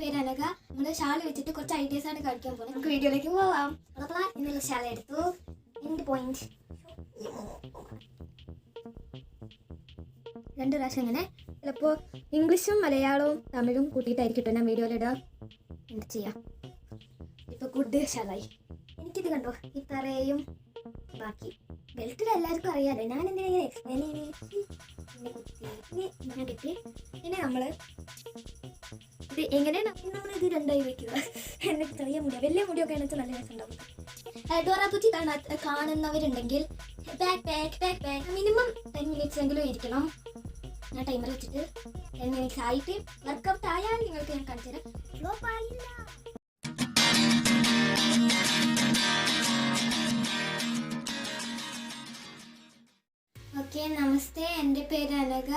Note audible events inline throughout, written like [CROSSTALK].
പേര് അനഘ നമ്മൾ ഷാൾ വെച്ചിട്ട് കുറച്ച് ഐഡിയാസ് ആണ് കളിക്കാൻ പോകുന്നത് നമുക്ക് വീഡിയോയിലേക്ക് പോവാം. അപ്പോൾ ഇന്നലെ ഷാൾ എടുത്തു. എന്റെ പോയിന്റ് രണ്ട് പ്രാവശ്യം ഇങ്ങനെ ചിലപ്പോൾ ഇംഗ്ലീഷും മലയാളവും തമിഴും കൂട്ടിയിട്ടായിരിക്കും ഞാൻ വീഡിയോയിലിടുക എന്ത് ചെയ്യാം? ഇപ്പൊ ഗുഡ് ഷാളായി. എനിക്കിത് കണ്ടോ? ഈ ഇത്രയും ബാക്കി. ബെൽറ്റിൽ എല്ലാവർക്കും അറിയാലോ ഞാൻ എന്തിനാ ഇങ്ങനെ എക്സ്പ്ലെയിൻ ഇങ്ങനെ കുത്തി പിന്നെ ഇങ്ങനെ കിട്ടി ഇനി നമ്മൾ ഇത് എങ്ങനെയാണ് നമ്മൾ ഇത് രണ്ടായി വെക്കുക എനിക്ക് ചെറിയ മുടി വലിയ മുടിയൊക്കെ ആണെങ്കിൽ നല്ല രസമുണ്ടാവും. ഡോറാപ്പുച്ചി കാണാ കാണുന്നവരുണ്ടെങ്കിൽ back back back back minimum ten minutes എങ്കിലും ഇരിക്കണം. ഞാൻ ടൈമർ വെച്ചിട്ട് ടെൻ മിനിറ്റ്സ് ആയിട്ട് വർക്കൗട്ട് ആയാൽ നിങ്ങൾക്ക് ഞാൻ കാണിച്ചു തരാം. ഫ്ലോപ്പ് ആയില്ല. ഓക്കെ നമസ്തേ. എന്റെ പേര് അനഘ.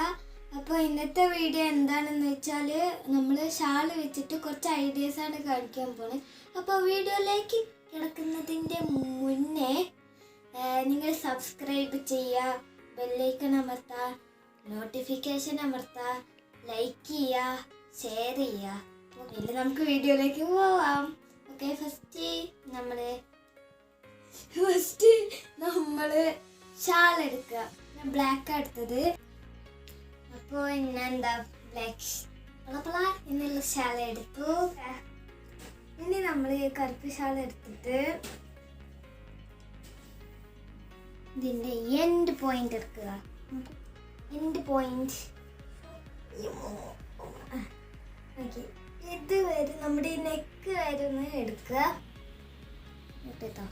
അപ്പോൾ ഇന്നത്തെ വീഡിയോ എന്താണെന്ന് വെച്ചാൽ നമ്മൾ ഷാൾ വെച്ചിട്ട് കുറച്ച് ഐഡിയാസ് ആണ് കാണിക്കാൻ പോണത് അപ്പോൾ വീഡിയോയിലേക്ക് കിടക്കുന്നതിന്റെ മുന്നേ നിങ്ങൾ സബ്സ്ക്രൈബ് ചെയ്യുക ബെല്ലൈക്കൺ അമർത്തുക നോട്ടിഫിക്കേഷൻ അമർത്തുക ലൈക്ക് ചെയ്യുക ഷെയർ ചെയ്യുക. പിന്നെ നമുക്ക് വീഡിയോയിലേക്ക് പോവാം. ഓക്കെ ഫസ്റ്റ് നമ്മൾ ഫസ്റ്റ് നമ്മൾ ഷാൾ എടുക്കുക. ബ്ലാക്ക് എടുത്തത്. പളപ്പള എന്നുള്ള ശാല എടുത്തു. ഇനി നമ്മൾ കറുപ്പ് ശാല എടുത്തിട്ട് ഇതിന്റെ എൻഡ് പോയിന്റ് എടുക്കുക. End point okay. ഇത് വരെ നമ്മുടെ നെക്ക് വരെ ഒന്ന് എടുക്കുക. കേട്ടോ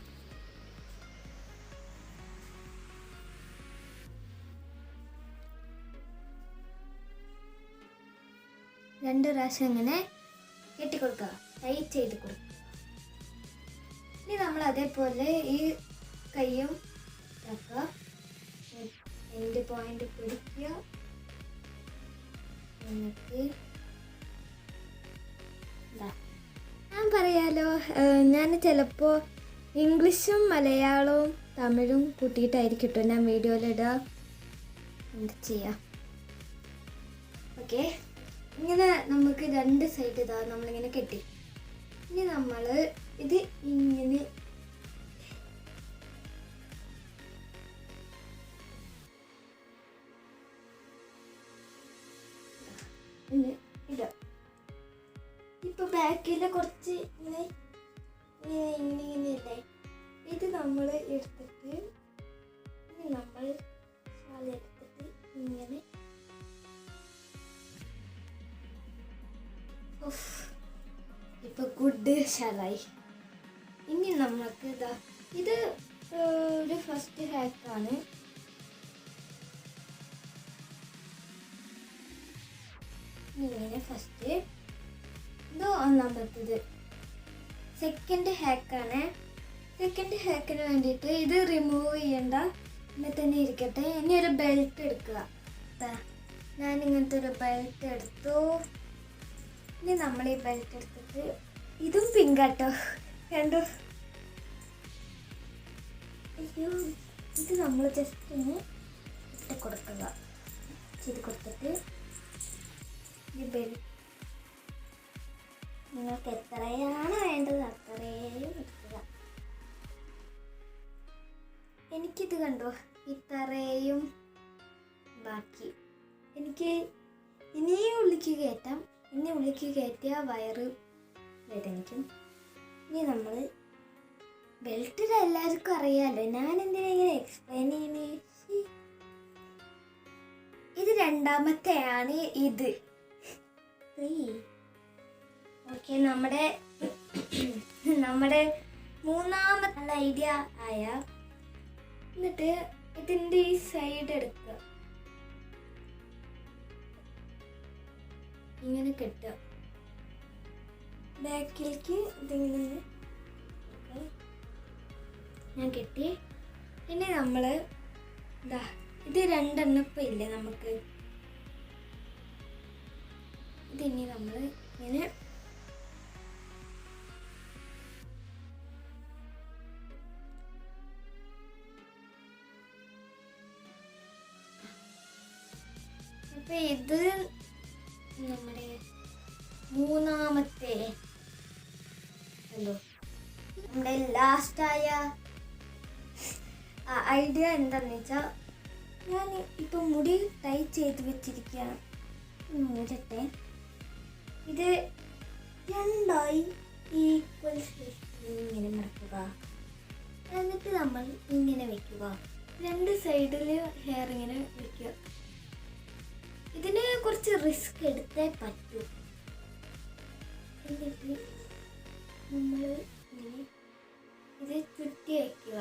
രണ്ട് പ്രാവശ്യം ഇങ്ങനെ കെട്ടിക്കൊടുക്കുക. ടൈറ്റ് ചെയ്ത് കൊടുക്കുക. ഇനി നമ്മൾ അതേപോലെ ഈ കൈയും ഇതാക്കുക. എന്റെ പോയിന്റ് പിടിക്കുക. ഞാൻ പറയാലോ ഞാൻ ചിലപ്പോൾ ഇംഗ്ലീഷും മലയാളവും തമിഴും കൂട്ടിയിട്ടായിരിക്കും കേട്ടോ ഞാൻ വീഡിയോയിലിടുക എന്ത് ചെയ്യാം? ഓക്കെ ഇങ്ങനെ നമുക്ക് രണ്ട് സൈഡ് ഇതാ നമ്മളിങ്ങനെ കെട്ടി. ഇനി നമ്മൾ ഇത് ഇങ്ങനെ ഇപ്പൊ ബാക്കിലെ കുറച്ച് ഇങ്ങനെ ഇങ്ങനെ ഇങ്ങനെ ഇങ്ങനെയല്ലേ ഇത് നമ്മൾ എടുത്തിട്ട് നമ്മൾ ഗുഡ് ഷാലായി ഇനി നമുക്ക് ഇതാ ഇത് ഒരു ഫസ്റ്റ് ഹാക്കാണ് ഇങ്ങനെ ഫസ്റ്റ് ഇത് ഒന്നാമത്തത് സെക്കൻഡ് ഹാക്കാണ് സെക്കൻഡ് ഹാക്കിന് വേണ്ടിയിട്ട് ഇത് റിമൂവ് ചെയ്യണ്ട ഇങ്ങനെ തന്നെ ഇരിക്കട്ടെ ഇനി ഒരു ബെൽറ്റ് എടുക്കുക ഞാൻ ഇങ്ങനത്തെ ഒരു ബെൽറ്റ് എടുത്തു ഇനി നമ്മൾ ഈ ബെൽറ്റ് എടുത്തിട്ട് ഇതും പിങ്കാട്ടോ കണ്ടു? അയ്യോ ഇത് നമ്മൾ ജസ്റ്റ് ഒന്ന് ഇട്ട് കൊടുക്കുക. ചെയ്ത് കൊടുത്തിട്ട് ബെൽറ്റ് നിങ്ങൾക്ക് എത്രയാണ് വേണ്ടത് അത്രയും എടുക്കുക എനിക്കിത് കണ്ടോ? ഇത്രയും ബാക്കി. എനിക്ക് ഇനിയും ഉള്ളിക്ക് കയറ്റാം. ഇനി ഉള്ളിക്ക് കയറ്റിയ വയറ് വേദനിക്കും ഇനി നമ്മൾ ബെൽറ്റിൽ എല്ലാവർക്കും അറിയാമല്ലോ ഞാൻ എന്തിനാ ഇങ്ങനെ എക്സ്പ്ലെയിൻ ചെയ്യുന്നേ? ശ്ശി. ഇത് രണ്ടാമത്തെയാണ് ഇത്. ഓക്കെ നമ്മുടെ [CLEARS THROAT] നമ്മുടെ മൂന്നാമത്തെ ഐഡിയ ആയ എന്നിട്ട് ഇതിന്റെ ഈ സൈഡ് എടുക്കുക. ഇങ്ങനെ കെട്ടുക. ബാക്കിലേക്ക് ഇതിങ്ങനെ ഞാൻ കെട്ടി. പിന്നെ നമ്മൾ ഇതാ ഇത് രണ്ടെണ്ണം ഇപ്പം ഇല്ലേ നമുക്ക്? ഇതിനി നമ്മൾ ഇങ്ങനെ അപ്പം ഇത് നമ്മുടെ മൂന്നാമത്തെ എന്തോ? നമ്മുടെ ലാസ്റ്റായ ഐഡിയ എന്താണെന്ന് വെച്ചാൽ ഞാൻ ഇപ്പം മുടി ടൈ ചെയ്ത് വെച്ചിരിക്കുകയാണ്. മുരട്ടെ ഇത് രണ്ടായി ഈക്വൽ ഇങ്ങനെ മടക്കുക എന്നിട്ട് നമ്മൾ ഇങ്ങനെ വെക്കുക. രണ്ട് സൈഡിൽ ഹെയർ ഇങ്ങനെ വെക്കുക. ഇതിനെ കുറച്ച് റിസ്ക് എടുത്തേ പറ്റൂ. എന്നിട്ട് നമ്മൾ ഇങ്ങനെ ഇത് ചുറ്റി വയ്ക്കുക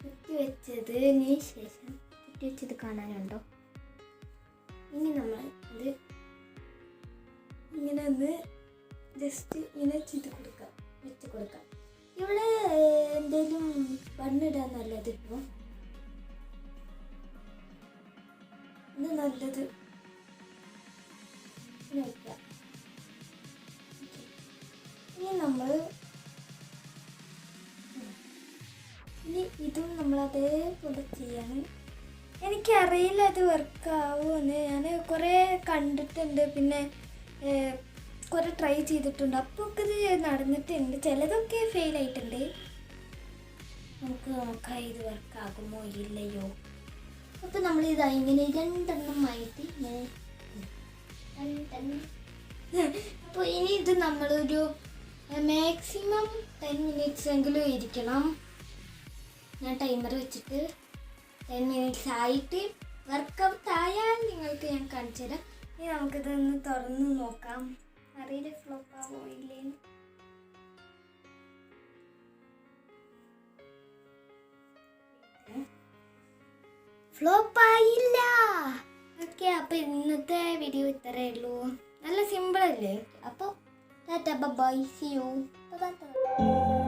ചുറ്റി വെച്ചതിന് ശേഷം ചുറ്റി വെച്ചത് കാണാനുണ്ടോ? ഇനി നമ്മൾ ഇത് ഇങ്ങനെ ഒന്ന് ജസ്റ്റ് ഇങ്ങനെ ചെയ്ത് കൊടുക്കാം വെച്ച് കൊടുക്കാം. ഇവിടെ എന്തെങ്കിലും ബണ്ണിടാൻ നല്ലത് ഇപ്പോൾ ഇത് നല്ലത് ഇനി ഇതും നമ്മൾ അതേപോലെ ചെയ്യാണ്. എനിക്കറിയില്ല അത് വർക്ക് ആവുമെന്ന് ഞാൻ കുറേ കണ്ടിട്ടുണ്ട്. പിന്നെ കുറേ ട്രൈ ചെയ്തിട്ടുണ്ട്. അപ്പോൾ ഒക്കെ ഇത് നടന്നിട്ടുണ്ട്. ചിലതൊക്കെ ഫെയിൽ ആയിട്ടുണ്ട്. നമുക്ക് നോക്കാം ഇത് വർക്കാകുമോ ഇല്ലയോ. അപ്പോൾ നമ്മൾ ഇത് ഇങ്ങനെ രണ്ടെണ്ണമായിട്ട് ഇങ്ങനെ. രണ്ടെണ്ണം. [LAUGHS] അപ്പോൾ ഇനി ഇത് നമ്മളൊരു മാക്സിമം ടെൻ മിനിറ്റ്സ് എങ്കിലും ഇരിക്കണം. ഞാൻ ടൈമർ വെച്ചിട്ട് ടെൻ മിനിറ്റ്സ് ആയിട്ട് വർക്കൗട്ട് ആയാൽ നിങ്ങൾക്ക് ഞാൻ കാണിച്ചു തരാം. ഇനി നമുക്കിതൊന്ന് തുറന്ന് നോക്കാം. അറിയില്ല ഫ്ലോപ്പ് ആവോ ഇല്ലേന്ന് ഫ്ലോപ്പ് ആയില്ല. ഓക്കെ അപ്പൊ ഇന്നത്തെ വീഡിയോ ഇത്രയേ ഉള്ളൂ. നല്ല simple Tata, babá e fio. you. Bye.